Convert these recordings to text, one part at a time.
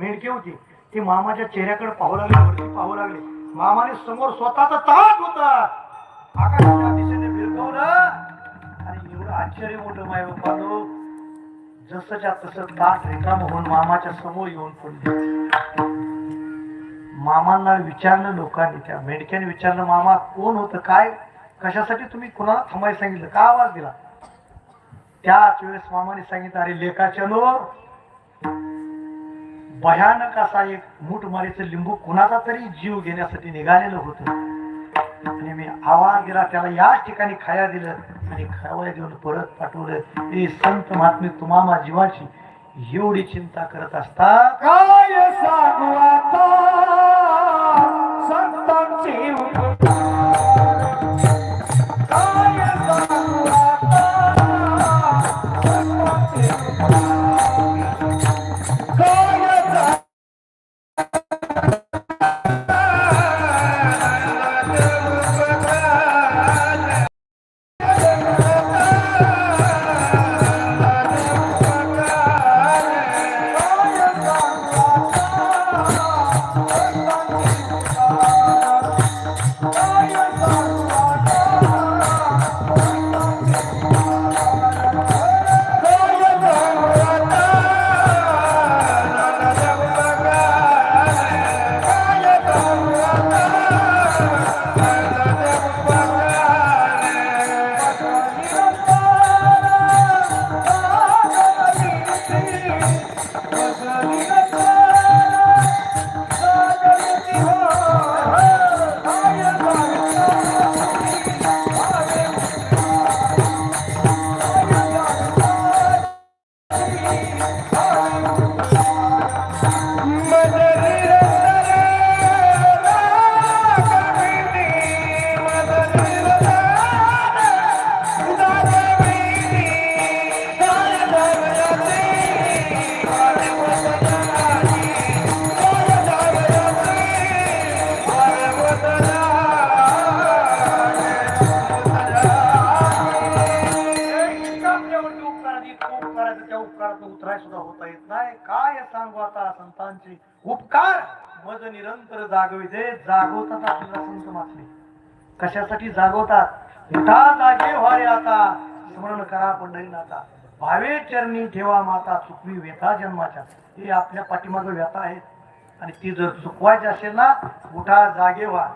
मेंढके होती. ती मामाच्या चेहऱ्याकडे पाहू लागली वरती पाहू लागली. मामाने समोर स्वतःचा ताट होता. आकाशाच्या दिशेने फिरकवलं आणि एवढं आश्चर्य मोठं माय बाबा जसंच्या तसं ताट रिकाम होऊन मामाच्या समोर येऊन पडले मामांना विचारलं लोकांनी त्या मेंढक्याने विचारलं मामा कोण होतं? काय? कशासाठी तुम्ही कुणाला थांबायला सांगितलं? का आवाज दिला? त्याच वेळेस मामाने सांगितलं अरे लेखाच्या लो भयानक असा एक मुठमारीचं लिंबू कुणाचा तरी जीव घेण्यासाठी निघालेलं होतं. आणि मी आवाज दिला त्याला याच ठिकाणी खाया दिलं आणि खावया देऊन परत पाठवलं. हे संत महात्मे तुम्हाला जीवाची एवढी चिंता करत असता काय सांगू आता? Rosa नाही काय सांगू आता संतांचे? उपकार! मज निरंतर जागविते जागवतात आपल्याला संत मातले कशासाठी जागवतात? उठा जागे व्हावे आता. स्मरण करा पंढरीनाथा. भावे चरणी ठेवा माता चुकवी व्यथा जन्माच्या. हे आपल्या पाठीमाग व्यथा आहेत. आणि ती जर चुकवायची असेल ना उठा जागे व्हा.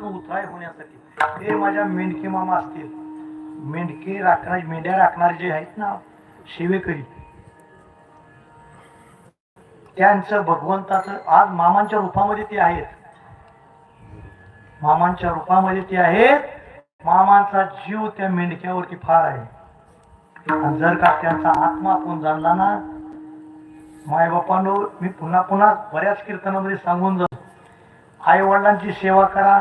तो उतराय होण्यासाठी. ते माझ्या मेंढके मामा असतील. मेंढके राखणारे मेंढ्या राखणारे जे आहेत ना सेवेकरी. त्यांचं भगवंताचं आज मामांच्या रूपामध्ये ते आहेत. मामांच्या रूपामध्ये ते आहेत. मामांचा जीव त्या मेंढक्यावरती फार आहे. जर का त्यांचा आत्मा आपण जाणला ना माय बापांनो मी पुन्हा पुन्हा बऱ्याच कीर्तनामध्ये सांगून आईवडिलांची आई वडिलांची सेवा करा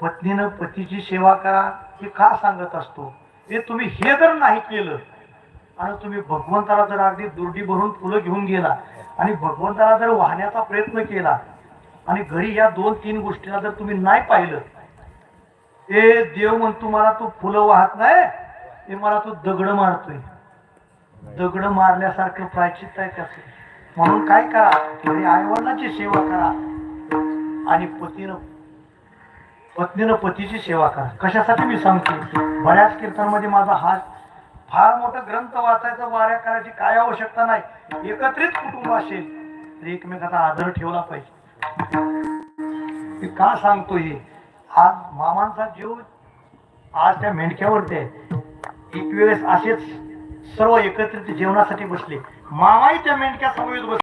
पत्नीनं पतीची सेवा करा हे का सांगत असतो? हे तुम्ही हे जर नाही केलं आणि तुम्ही भगवंताला जर अगदी दुर्डी भरून फुलं घेऊन गेला आणि भगवंताला जर वाहण्याचा प्रयत्न केला आणि घरी या दोन तीन गोष्टीला जर तुम्ही नाही पाहिलं ए देव म्हणतो मला तू फुलं वाहत नाही ते मला तू दगड मारतोय. दगड मारल्यासारखं प्रायचित आहे त्याचं म्हणून काय करा आई आईवडिलांची सेवा करा. आणि पतीनं पत्नीनं पतीची सेवा करा. कशासाठी मी सांगतो बऱ्याच कीर्तनामध्ये माझा हात फार मोठा ग्रंथ वाचायचा वाऱ्या करायची काय आवश्यकता नाही. एकत्रित कुटुंब असेल तर एकमेकाचा आदर ठेवला पाहिजे. मी का सांगतो हे? आज मामांचा जीव आज त्या मेंढक्यावरती आहे एक वेळेस असेच सर्व एकत्रित जेवणासाठी बसले. मामाही त्या मेंढक्या समवेत बसले.